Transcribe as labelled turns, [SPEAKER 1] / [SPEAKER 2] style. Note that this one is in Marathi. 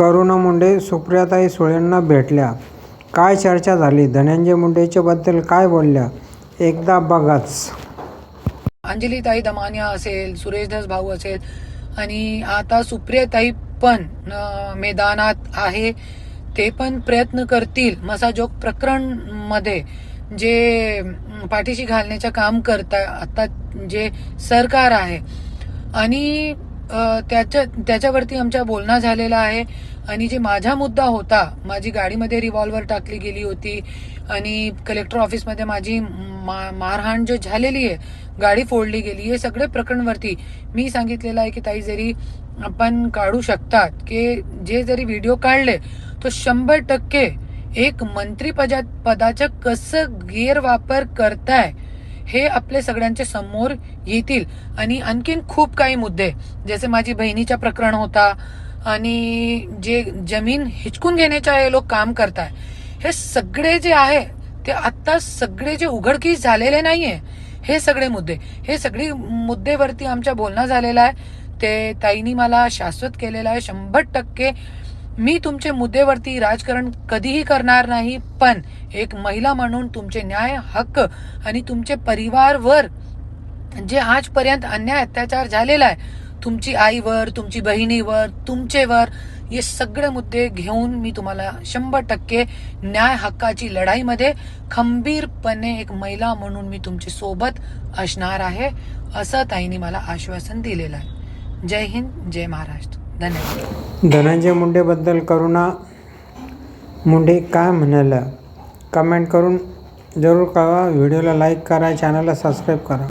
[SPEAKER 1] करुणा मुंडे सुप्रियाताई सुळेंना भेटल्या. काय चर्चा झाली? धनंजय मुंडेच्याबद्दल काय बोलल्या? एकदा बघाच.
[SPEAKER 2] अंजलीताई दमानिया असेल सुरेशदास भाऊ असेल आणि आता सुप्रियाताई पण मैदानात आहे. ते पण प्रयत्न करतील. मसाजोग प्रकरणमध्ये जे पाठीशी घालण्याचं काम करता आता जे सरकार आहे. आणि त्याच्या त्याच्यावरती आमच्या बोलणं झालेला आहे. आणि जे माझा मुद्दा होता माझी गाडीमध्ये रिव्हॉल्वर टाकली गेली होती आणि कलेक्टर ऑफिसमध्ये माझी मा- मारहाण जो झालेली आहे गाडी फोडली गेली हे सगळे प्रकरणवरती मी सांगितलेलं आहे की ताई जरी आपण काढू शकतात की जे जरी व्हिडिओ काढले तो शंभर टक्के एक मंत्री पदा पदाचं कसं गैरवापर करताय हे आपले सगळ्यांचे समोर येतील. आणि आणखीन खूप काही मुद्दे. जसे माझी बहिणीचा प्रकरण होता आणि जे जमीन हिचकून घेण्याचे हे लोक काम करताय. हे सगळे जे आहे ते आत्ता सगळे जे उघडकीस झालेले नाहीये. हे सगळे मुद्दे. हे सगळी मुद्देवरती आमच्या बोलणं झालेलं आहे. ते ताईनी मला शाश्वत केलेलं आहे. शंभर टक्के मी तुमचे मुद्देवरती राजकारण कधीही करणार नाही पण एक महिला म्हणून तुमचे न्याय हक्क आणि तुमचे परिवारवर जे आजपर्यंत अन्याय अत्याचार झालेला आहे तुमची आईवर तुमची बहिणीवर तुमचेवर हे सगळे मुद्दे घेऊन मी तुम्हाला शंभर टक्के न्याय हक्काची लढाईमध्ये खंबीरपणे एक महिला म्हणून मी तुमच्यासोबत असणार आहे असं ताईने मला आश्वासन दिलेलं आहे. जय हिंद जय महाराष्ट्र.
[SPEAKER 1] धनंजय मुंडेबद्दल करुणा मुंडे काय म्हणाल्या? कमेंट करून जरूर कळवा. व्हिडिओला लाईक करा चॅनलला सबस्क्राईब करा.